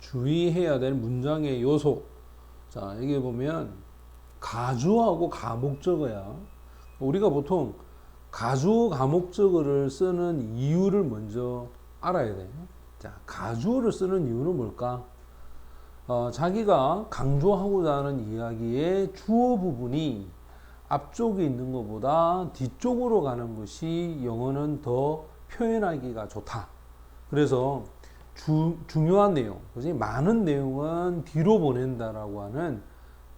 주의해야 될 문장의 요소. 자, 여기 보면 가주하고 가목적어야. 우리가 보통 가주 가목적어를 쓰는 이유를 먼저 알아야 돼. 자, 가주어를 쓰는 이유는 뭘까? 어, 자기가 강조하고자 하는 이야기의 주어 부분이 앞쪽에 있는 것보다 뒤쪽으로 가는 것이 영어는 더 표현하기가 좋다. 그래서 주, 중요한 내용, 그지? 많은 내용은 뒤로 보낸다라고 하는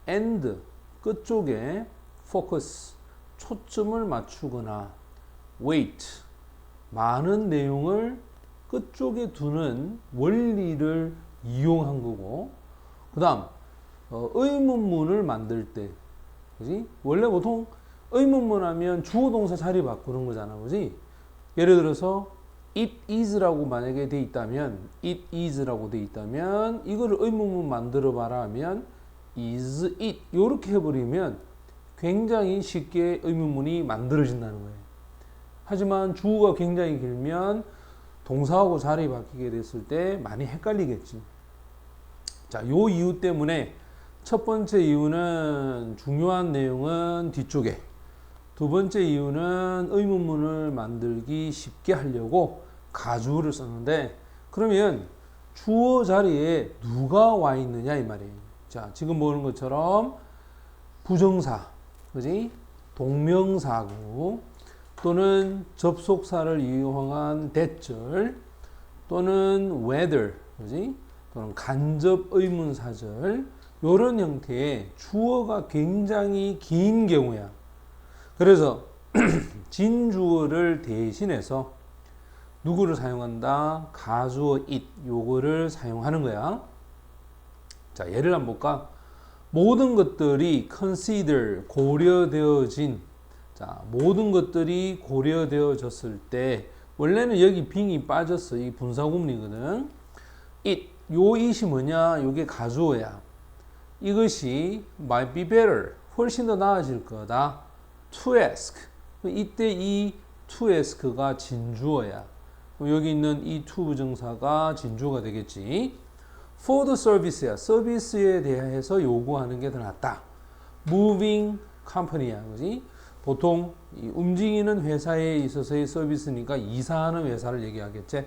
end 끝 쪽에 focus 초점을 맞추거나 wait 많은 내용을 끝 쪽에 두는 원리를 이용한 거고 그다음 어, 의문문을 만들 때 그지? 원래 보통 의문문 하면 주어 동사 자리 바꾸는 거잖아. 그지? 예를 들어서 it is라고 만약에 돼 있다면 it is라고 돼 있다면 이거를 의문문 만들어 봐라 하면 is it 이렇게 해버리면 굉장히 쉽게 의문문이 만들어진다는 거예요. 하지만 주어가 굉장히 길면 동사하고 자리 바뀌게 됐을 때 많이 헷갈리겠지. 자, 요 이유 때문에 첫 번째 이유는 중요한 내용은 뒤쪽에 두 번째 이유는 의문문을 만들기 쉽게 하려고 가주어를 썼는데 그러면 주어 자리에 누가 와 있느냐 이 말이에요. 자, 지금 보는 것처럼 부정사, 그지? 동명사구 또는 접속사를 이용한 대절 또는 whether, 그지? 또는 간접 의문사절 이런 형태의 주어가 굉장히 긴 경우야. 그래서 진주어를 대신해서 누구를 사용한다? 가주어 it 요거를 사용하는 거야. 자, 예를 한번 볼까? 모든 것들이 consider 고려되어진 자, 모든 것들이 고려되어졌을 때 원래는 여기 빙이 빠졌어. 이 분사구문이거든. it 요 it이 뭐냐? 요게 가주어야. 이것이 might be better 훨씬 더 나아질 거다. Ask 이때 이 ask가 진주어야. 여기 있는 이 to 부정사가 진주어가 되겠지. for the service야. 서비스에 대해서 요구하는 게 더 낫다. moving company야. 그지? 보통 움직이는 회사에 있어서의 서비스니까 이사하는 회사를 얘기하겠지.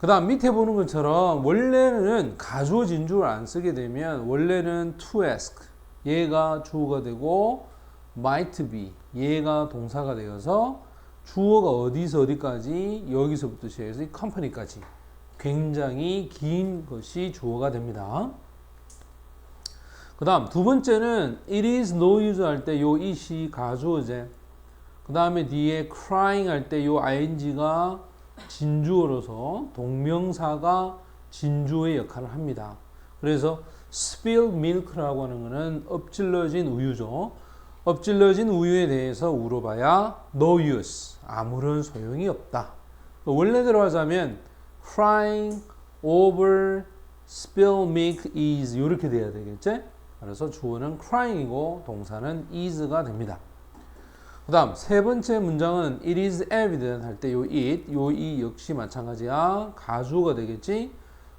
그 다음 밑에 보는 것처럼 원래는 가주어 진주를 안 쓰게 되면 원래는 to ask 얘가 주어가 되고 might be 얘가 동사가 되어서 주어가 어디서 어디까지 여기서부터 시작해서 컴퍼니까지 굉장히 긴 것이 주어가 됩니다. 그 다음 두 번째는 it is no use 할 때요 it이 가주어제 그 다음에 뒤에 crying 할 때 요 ing가 진주어로서 동명사가 진주어의 역할을 합니다. 그래서 spill milk라고 하는 것은 엎질러진 우유죠. 엎질러진 우유에 대해서 물어봐야 no use 아무런 소용이 없다. 원래대로 하자면 crying over spill milk is 이렇게 돼야 되겠지? 그래서 주어는 crying이고 동사는 is가 됩니다. 그 다음 세 번째 문장은 it is evident 할 때 요 it, 요 이 역시 마찬가지야. 가주어가 되겠지.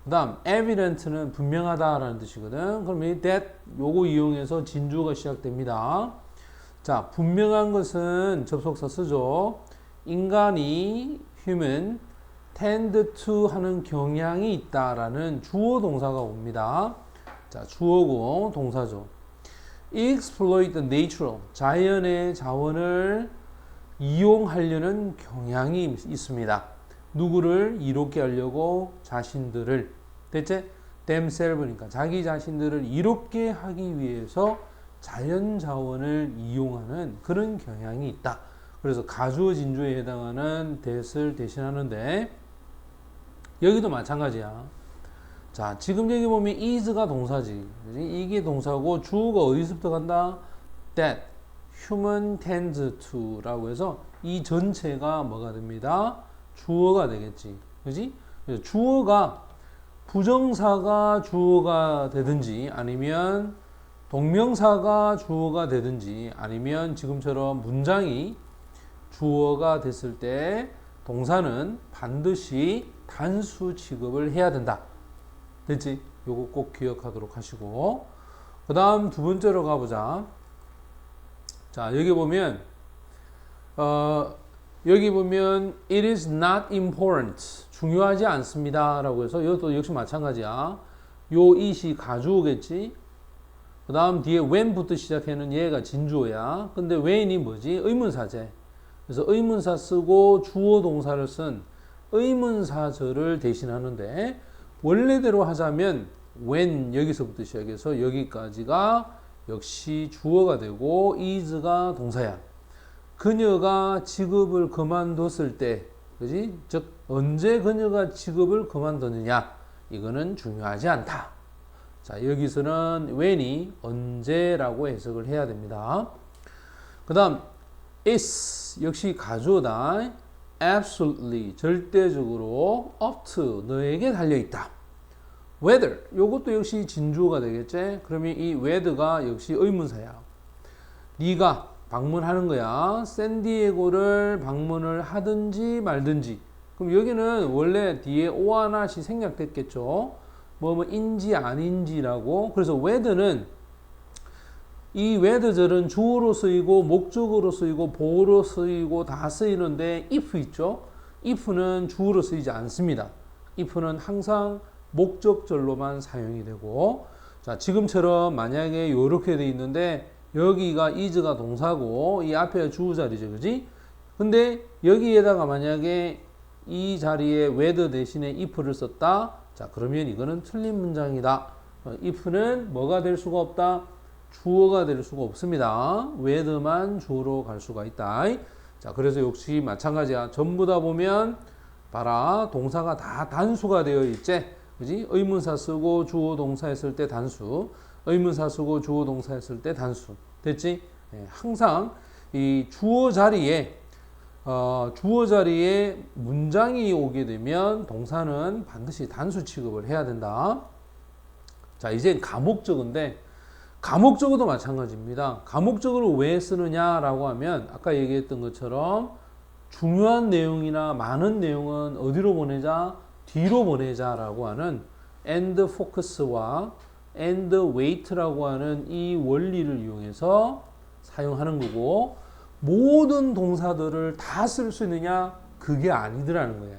그 다음 evident는 분명하다라는 뜻이거든. 그럼 이 that 요거 이용해서 진주어가 시작됩니다. 자, 분명한 것은 접속사 쓰죠. 인간이 human tend to 하는 경향이 있다라는 주어 동사가 옵니다. 자, 주어고 동사죠. exploit the natural 자연의 자원을 이용하려는 경향이 있습니다. 누구를 이롭게 하려고 자신들을 대체 themselves니까 자기 자신들을 이롭게 하기 위해서 자연 자원을 이용하는 그런 경향이 있다. 그래서 가주어 진주에 해당하는 that을 대신하는데 여기도 마찬가지야. 자, 지금 여기 보면 is가 동사지. 이게 동사고 주어가 어디서부터 간다? that human tends to라고 해서 이 전체가 뭐가 됩니다? 주어가 되겠지. 그지? 주어가 부정사가 주어가 되든지 아니면 동명사가 주어가 되든지 아니면 지금처럼 문장이 주어가 됐을 때 동사는 반드시 단수 취급을 해야 된다. 됐지? 요거 꼭 기억하도록 하시고. 그 다음 두 번째로 가보자. 자 여기 보면 어, 여기 보면 it is not important. 중요하지 않습니다. 라고 해서 이것도 역시 마찬가지야. 요 it이 가주어겠지 그 다음 뒤에 when부터 시작하는 얘가 진주어야 근데 when이 뭐지 의문사제 그래서 의문사 쓰고 주어 동사를 쓴 의문사절을 대신하는데 원래대로 하자면 when 여기서부터 시작해서 여기까지가 역시 주어가 되고 is가 동사야. 그녀가 직업을 그만뒀을 때, 그지? 즉 언제 그녀가 직업을 그만뒀느냐? 이거는 중요하지 않다. 자, 여기서는 when이 언제라고 해석을 해야 됩니다. 그 다음 is 역시 가주어다. absolutely 절대적으로 up to 너에게 달려 있다. whether 요것도 역시 진주어가 되겠지. 그러면 이 whether가 역시 의문사야. 네가 방문하는 거야. 샌디에고를 방문을 하든지 말든지. 그럼 여기는 원래 뒤에 오하나시 생략됐겠죠. 뭐뭐 인지 아닌지라고. 그래서 whether는 이 whether절은 주어로 쓰이고 목적어로 쓰이고 보어로 쓰이고 다 쓰이는데 if 있죠. if는 주어로 쓰이지 않습니다. if는 항상 목적절로만 사용이 되고 자 지금처럼 만약에 이렇게 돼 있는데 여기가 is가 동사고 이 앞에 주어 자리죠 그지 근데 여기에다가 만약에 이 자리에 whether 대신에 if를 썼다 자 그러면 이거는 틀린 문장이다 어, if는 뭐가 될 수가 없다 주어가 될 수가 없습니다 whether만 주어로 갈 수가 있다 자 그래서 역시 마찬가지야 전부 다 보면 봐라 동사가 다 단수가 되어 있지 그지? 의문사 쓰고 주어 동사 했을 때 단수, 의문사 쓰고 주어 동사 했을 때 단수. 됐지? 예, 항상 이 주어 자리에 어, 주어 자리에 문장이 오게 되면 동사는 반드시 단수 취급을 해야 된다. 자, 이제 가목적인데 가목적어도 마찬가지입니다. 가목적어를 왜 쓰느냐라고 하면 아까 얘기했던 것처럼 중요한 내용이나 많은 내용은 어디로 보내자? 뒤로 보내자라고 하는 and focus와 and weight라고 하는 이 원리를 이용해서 사용하는 거고 모든 동사들을 다 쓸 수 있느냐 그게 아니더라는 거야.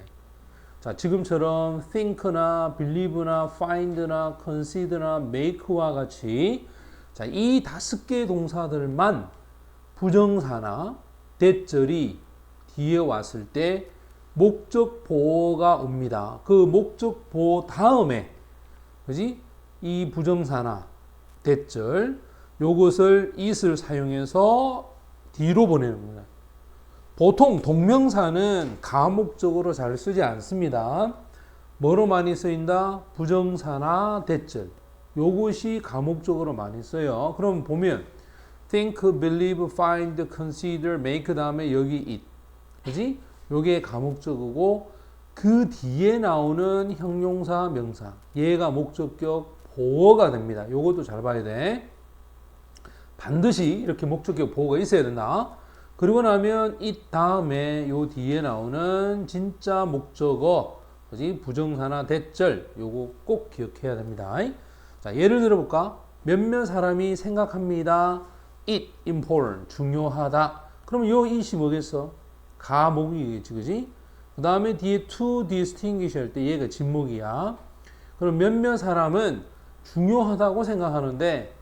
자 지금처럼 think나 believe나 find나 consider나 make와 같이 자 이 다섯 개의 동사들만 부정사나 대절이 뒤에 왔을 때 목적 보호가 옵니다. 그 목적 보호 다음에 그지? 이 부정사나 대절 요것을 it을 사용해서 뒤로 보내는 겁니다. 보통 동명사는 가목적으로 잘 쓰지 않습니다. 뭐로 많이 쓰인다? 부정사나 대절. 요것이 가목적으로 많이 써요. 그럼 보면 think, believe, find, consider, make 다음에 여기 it. 그지? 요게 가목적이고 그 뒤에 나오는 형용사 명사 얘가 목적격 보어가 됩니다. 요것도 잘 봐야 돼. 반드시 이렇게 목적격 보어가 있어야 된다. 그리고 나면 이 다음에 요 뒤에 나오는 진짜 목적어 그지 부정사나 대절 요거 꼭 기억해야 됩니다. 자 예를 들어 볼까? 몇몇 사람이 생각합니다. it important 중요하다. 그럼 요 it이 뭐겠어? 가목이겠지, 그지? 그 다음에 뒤에 to distinguish 할 때 얘가 진목이야. 그럼 몇몇 사람은 중요하다고 생각하는데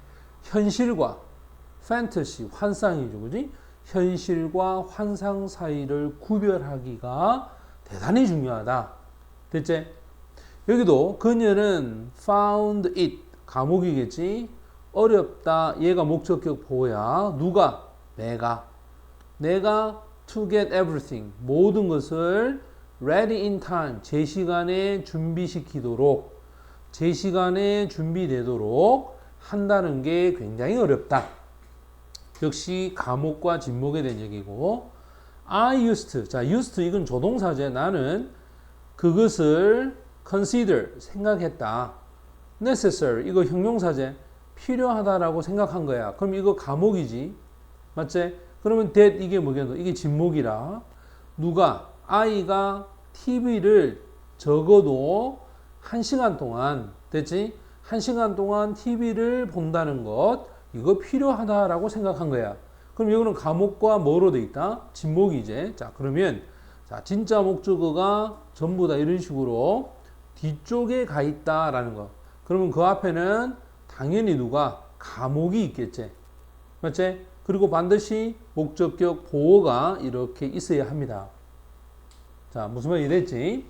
현실과 판타시, 환상이죠, 그지? 현실과 환상 사이를 구별하기가 대단히 중요하다. 됐지? 여기도 그녀는 found it 감옥이겠지? 어렵다. 얘가 목적격 보호야. 누가? 내가. 내가 to get everything 모든 것을 ready in time 제 시간에 준비시키도록 제 시간에 준비되도록 한다는 게 굉장히 어렵다. 역시 감옥과 진목에 대한 얘기고 I used 자 used 이건 조동사제 나는 그것을 consider 생각했다. necessary 이거 형용사제 필요하다라고 생각한 거야. 그럼 이거 감옥이지. 맞지? 그러면 that 이게 뭐겠노? 이게 진목이라. 누가 아이가 TV를 적어도 한 시간 동안 됐지? 한 시간 동안 TV를 본다는 것 이거 필요하다라고 생각한 거야. 그럼 이거는 감옥과 뭐로 돼 있다? 진목이 이제 자 그러면 자 진짜 목적어가 전부 다 이런 식으로 뒤쪽에 가 있다라는 거. 그러면 그 앞에는 당연히 누가 감옥이 있겠지. 맞지? 그리고 반드시 목적격 보어가 이렇게 있어야 합니다. 자, 무슨 말이 됐지?